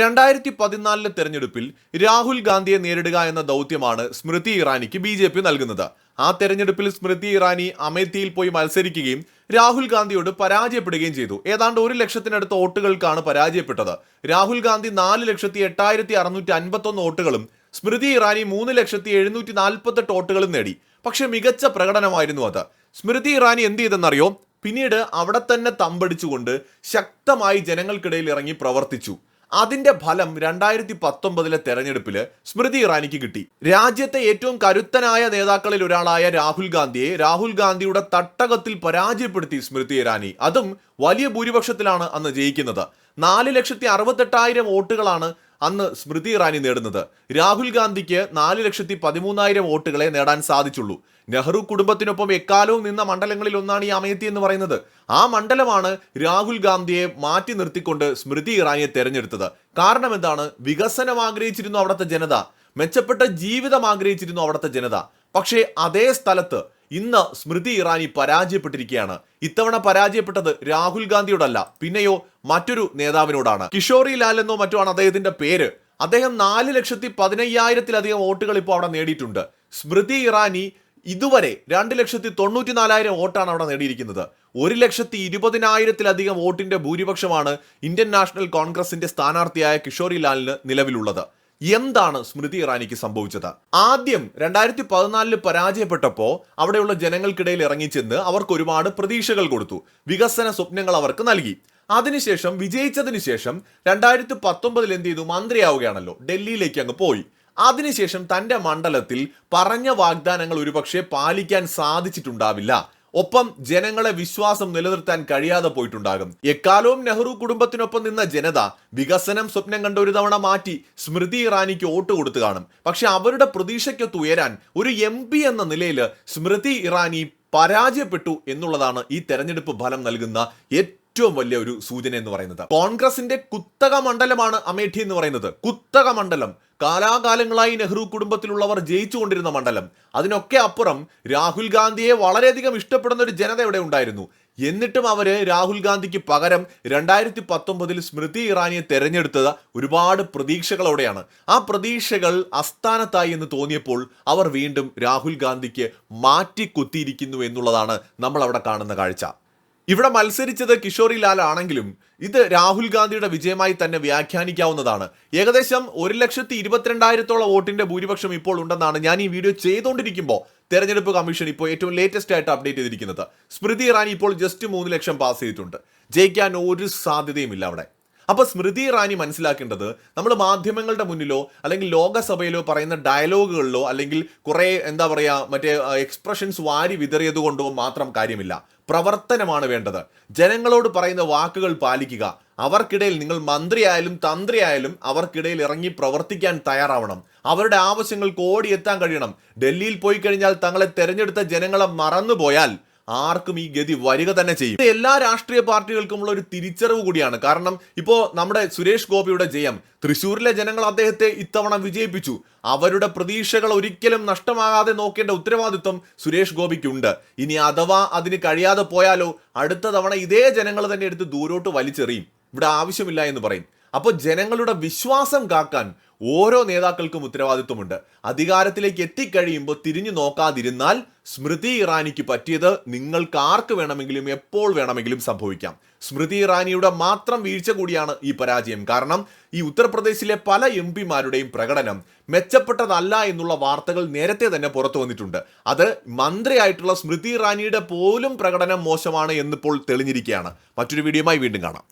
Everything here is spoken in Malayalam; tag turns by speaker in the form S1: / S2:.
S1: രണ്ടായിരത്തി പതിനാലിലെ തെരഞ്ഞെടുപ്പിൽ രാഹുൽ ഗാന്ധിയെ നേരിടുക എന്ന ദൗത്യമാണ് സ്മൃതി ഇറാനിക്ക് ബി ജെ പി നൽകുന്നത്. ആ തെരഞ്ഞെടുപ്പിൽ സ്മൃതി ഇറാനി അമേത്തിയിൽ പോയി മത്സരിക്കുകയും രാഹുൽ ഗാന്ധിയോട് പരാജയപ്പെടുകയും ചെയ്തു. ഏതാണ്ട് ഒരു ലക്ഷത്തിനടുത്ത് വോട്ടുകൾക്കാണ് പരാജയപ്പെട്ടത്. രാഹുൽ ഗാന്ധി നാല് ലക്ഷത്തി എട്ടായിരത്തി അറുന്നൂറ്റി അൻപത്തൊന്ന് വോട്ടുകളും സ്മൃതി ഇറാനി മൂന്ന് ലക്ഷത്തി എഴുന്നൂറ്റി നാൽപ്പത്തെട്ട് വോട്ടുകളും നേടി. പക്ഷെ മികച്ച പ്രകടനമായിരുന്നു അത്. സ്മൃതി ഇറാനി എന്ത് ചെയ്തെന്നറിയോ? പിന്നീട് അവിടെ തന്നെ തമ്പടിച്ചുകൊണ്ട് ശക്തമായി ജനങ്ങൾക്കിടയിൽ ഇറങ്ങി പ്രവർത്തിച്ചു. അതിന്റെ ഫലം രണ്ടായിരത്തി പത്തൊമ്പതിലെ തെരഞ്ഞെടുപ്പിൽ സ്മൃതി ഇറാനിക്ക് കിട്ടി. രാജ്യത്തെ ഏറ്റവും കരുത്തനായ നേതാക്കളിൽ ഒരാളായ രാഹുൽ ഗാന്ധിയെ രാഹുൽ ഗാന്ധിയുടെ തട്ടകത്തിൽ പരാജയപ്പെടുത്തി സ്മൃതി ഇറാനി. അതും വലിയ ഭൂരിപക്ഷത്തിലാണ് അന്ന് ജയിക്കുന്നത്. നാല് ലക്ഷത്തി അറുപത്തെട്ടായിരം വോട്ടുകളാണ് അന്ന് സ്മൃതി ഇറാനി നേടുന്നത്. രാഹുൽ ഗാന്ധിക്ക് നാല് ലക്ഷത്തി പതിമൂന്നായിരം വോട്ടുകളെ നേടാൻ സാധിച്ചുള്ളൂ. നെഹ്റു കുടുംബത്തിനൊപ്പം എക്കാലവും നിന്ന മണ്ഡലങ്ങളിൽ ഒന്നാണ് ഈ അമേത്തി എന്ന് പറയുന്നത്. ആ മണ്ഡലമാണ് രാഹുൽ ഗാന്ധിയെ മാറ്റി നിർത്തിക്കൊണ്ട് സ്മൃതി ഇറാനിയെ തെരഞ്ഞെടുത്തത്. കാരണം എന്താണ്? വികസനം ആഗ്രഹിച്ചിരുന്നു അവിടുത്തെ ജനത. മെച്ചപ്പെട്ട ജീവിതം ആഗ്രഹിച്ചിരുന്നു അവിടുത്തെ ജനത. പക്ഷേ അതേ സ്ഥലത്ത് ഇന്ന് സ്മൃതി ഇറാനി പരാജയപ്പെട്ടിരിക്കുകയാണ്. ഇത്തവണ പരാജയപ്പെട്ടത് രാഹുൽ ഗാന്ധിയോടല്ല പിന്നെയോ മറ്റൊരു നേതാവിനോടാണ്. കിഷോറി ലാൽ എന്നോ മറ്റോ ആണ് അദ്ദേഹത്തിന്റെ പേര്. അദ്ദേഹം നാല് ലക്ഷത്തി പതിനയ്യായിരത്തിലധികം വോട്ടുകൾ ഇപ്പോൾ അവിടെ നേടിയിട്ടുണ്ട്. സ്മൃതി ഇറാനി ഇതുവരെ രണ്ട് ലക്ഷത്തി തൊണ്ണൂറ്റി നാലായിരം വോട്ടാണ് അവിടെ നേടിയിരിക്കുന്നത്. ഒരു ലക്ഷത്തി ഇരുപതിനായിരത്തിലധികം വോട്ടിന്റെ ഭൂരിപക്ഷമാണ് ഇന്ത്യൻ നാഷണൽ കോൺഗ്രസിന്റെ സ്ഥാനാർത്ഥിയായ കിഷോരി ലാലിന് നിലവിലുള്ളത്. എന്താണ് സ്മൃതി ഇറാനിക്ക് സംഭവിച്ചത്? ആദ്യം രണ്ടായിരത്തി പതിനാലിൽ പരാജയപ്പെട്ടപ്പോൾ അവിടെയുള്ള ജനങ്ങൾക്കിടയിൽ ഇറങ്ങിച്ചെന്ന് അവർക്ക് ഒരുപാട് പ്രതീക്ഷകൾ കൊടുത്തു. വികസന സ്വപ്നങ്ങൾ അവർക്ക് നൽകി. അതിനുശേഷം വിജയിച്ചതിന് ശേഷം രണ്ടായിരത്തി പത്തൊമ്പതിൽ എന്ത് ചെയ്തു? മന്ത്രിയാവുകയാണല്ലോ. ഡൽഹിയിലേക്ക് അങ്ങ് പോയി. അതിനുശേഷം തന്റെ മണ്ഡലത്തിൽ പറഞ്ഞ വാഗ്ദാനങ്ങൾ ഒരുപക്ഷെ പാലിക്കാൻ സാധിച്ചിട്ടുണ്ടാവില്ല. ഒപ്പം ജനങ്ങളെ വിശ്വാസം നിലനിർത്താൻ കഴിയാതെ പോയിട്ടുണ്ടാകും. എക്കാലവും നെഹ്റു കുടുംബത്തിനൊപ്പം നിന്ന ജനത വികസനം സ്വപ്നം കണ്ട ഒരു തവണ മാറ്റി സ്മൃതി ഇറാനിക്ക് വോട്ട് കൊടുത്തു കാണും. പക്ഷെ അവരുടെ പ്രതീക്ഷയ്ക്കൊത്ത് ഉയരാൻ ഒരു എം എന്ന നിലയിൽ സ്മൃതി ഇറാനി പരാജയപ്പെട്ടു എന്നുള്ളതാണ് ഈ തെരഞ്ഞെടുപ്പ് ഫലം നൽകുന്ന ഏറ്റവും വലിയ ഒരു സൂചന എന്ന് പറയുന്നത് കോൺഗ്രസിന്റെ കുത്തക മണ്ഡലമാണ് അമേഠി എന്ന് പറയുന്നത്. കുത്തക മണ്ഡലം. കാലാകാലങ്ങളായി നെഹ്റു കുടുംബത്തിലുള്ളവർ ജയിച്ചുകൊണ്ടിരുന്ന മണ്ഡലം. അതിനൊക്കെ അപ്പുറം രാഹുൽ ഗാന്ധിയെ വളരെയധികം ഇഷ്ടപ്പെടുന്ന ഒരു ജനത ഇവിടെ ഉണ്ടായിരുന്നു. എന്നിട്ടും അവർ രാഹുൽ ഗാന്ധിക്ക് പകരം രണ്ടായിരത്തി പത്തൊമ്പതിൽ സ്മൃതി ഇറാനിയെ തെരഞ്ഞെടുത്തത് ഒരുപാട് പ്രതീക്ഷകളോടെയാണ്. ആ പ്രതീക്ഷകൾ അസ്ഥാനത്തായി എന്ന് തോന്നിയപ്പോൾ അവർ വീണ്ടും രാഹുൽ ഗാന്ധിക്ക് മാറ്റിക്കുത്തിയിരിക്കുന്നു എന്നുള്ളതാണ് നമ്മൾ അവിടെ കാണുന്ന കാഴ്ച. ഇവിടെ മത്സരിച്ചത് കിഷോറി ലാൽ ആണെങ്കിലും ഇത് രാഹുൽ ഗാന്ധിയുടെ വിജയമായി തന്നെ വ്യാഖ്യാനിക്കാവുന്നതാണ്. ഏകദേശം ഒരു ലക്ഷത്തി ഇരുപത്തിരണ്ടായിരത്തോളം വോട്ടിന്റെ ഭൂരിപക്ഷം ഇപ്പോൾ ഉണ്ടെന്നാണ് ഞാൻ ഈ വീഡിയോ ചെയ്തുകൊണ്ടിരിക്കുമ്പോൾ തെരഞ്ഞെടുപ്പ് കമ്മീഷൻ ഇപ്പോൾ ഏറ്റവും ലേറ്റസ്റ്റ് ആയിട്ട് അപ്ഡേറ്റ് ചെയ്തിരിക്കുന്നത്. സ്മൃതി ഇറാനി ഇപ്പോൾ ജസ്റ്റ് മൂന്ന് ലക്ഷം പാസ് ചെയ്തിട്ടുണ്ട്. ജയിക്കാൻ ഒരു സാധ്യതയുമില്ല അവിടെ. അപ്പൊ സ്മൃതി ഇറാനി മനസ്സിലാക്കേണ്ടത് നമ്മൾ മാധ്യമങ്ങളുടെ മുന്നിലോ അല്ലെങ്കിൽ ലോകസഭയിലോ പറയുന്ന ഡയലോഗുകളിലോ അല്ലെങ്കിൽ കുറെ എന്താ പറയാ മറ്റേ എക്സ്പ്രഷൻസ് വാരി വിതറിയത് കൊണ്ടോ മാത്രം കാര്യമില്ല. പ്രവർത്തനമാണ് വേണ്ടത്. ജനങ്ങളോട് പറയുന്ന വാക്കുകൾ പാലിക്കുക. അവർക്കിടയിൽ നിങ്ങൾ മന്ത്രിയായാലും തന്ത്രിയായാലും അവർക്കിടയിൽ ഇറങ്ങി പ്രവർത്തിക്കാൻ തയ്യാറാവണം. അവരുടെ ആവശ്യങ്ങൾക്ക് ഓടിയെത്താൻ കഴിയണം. ഡൽഹിയിൽ പോയി കഴിഞ്ഞാൽ തങ്ങളെ തെരഞ്ഞെടുത്ത ജനങ്ങളെ മറന്നുപോയാൽ ആർക്കും ഈ ഗതി വരിക തന്നെ ചെയ്യും. എല്ലാ രാഷ്ട്രീയ പാർട്ടികൾക്കുമുള്ള ഒരു തിരിച്ചറിവ് കൂടിയാണ്. കാരണം ഇപ്പോ നമ്മുടെ സുരേഷ് ഗോപിയുടെ ജയം തൃശ്ശൂരിലെ ജനങ്ങൾ അദ്ദേഹത്തെ ഇത്തവണ വിജയിപ്പിച്ചു. അവരുടെ പ്രതീക്ഷകൾ ഒരിക്കലും നഷ്ടമാകാതെ നോക്കേണ്ട ഉത്തരവാദിത്വം സുരേഷ് ഗോപിക്കുണ്ട്. ഇനി അഥവാ അതിന് കഴിയാതെ പോയാലോ അടുത്ത തവണ ഇതേ ജനങ്ങൾ തന്നെ എടുത്ത് ദൂരോട്ട് വലിച്ചെറിയും. ഇവിടെ ആവശ്യമില്ല എന്ന് പറയും. അപ്പോൾ ജനങ്ങളുടെ വിശ്വാസം കാക്കാൻ ഓരോ നേതാക്കൾക്കും ഉത്തരവാദിത്വമുണ്ട്. അധികാരത്തിലേക്ക് എത്തിക്കഴിയുമ്പോൾ തിരിഞ്ഞു നോക്കാതിരുന്നാൽ സ്മൃതി ഇറാനിക്ക് പറ്റിയത് നിങ്ങൾക്ക് ആർക്ക് വേണമെങ്കിലും എപ്പോൾ വേണമെങ്കിലും സംഭവിക്കാം. സ്മൃതി ഇറാനിയുടെ മാത്രം വീഴ്ച കൂടിയാണ് ഈ പരാജയം. കാരണം ഈ ഉത്തർപ്രദേശിലെ പല എം പിമാരുടെയും പ്രകടനം മെച്ചപ്പെട്ടതല്ല എന്നുള്ള വാർത്തകൾ നേരത്തെ തന്നെ പുറത്തു വന്നിട്ടുണ്ട്. അത് മന്ത്രിയായിട്ടുള്ള സ്മൃതി ഇറാനിയുടെ പോലും പ്രകടനം മോശമാണ് എന്നിപ്പോൾ തെളിഞ്ഞിരിക്കുകയാണ്. മറ്റൊരു വീഡിയോയുമായി വീണ്ടും കാണാം.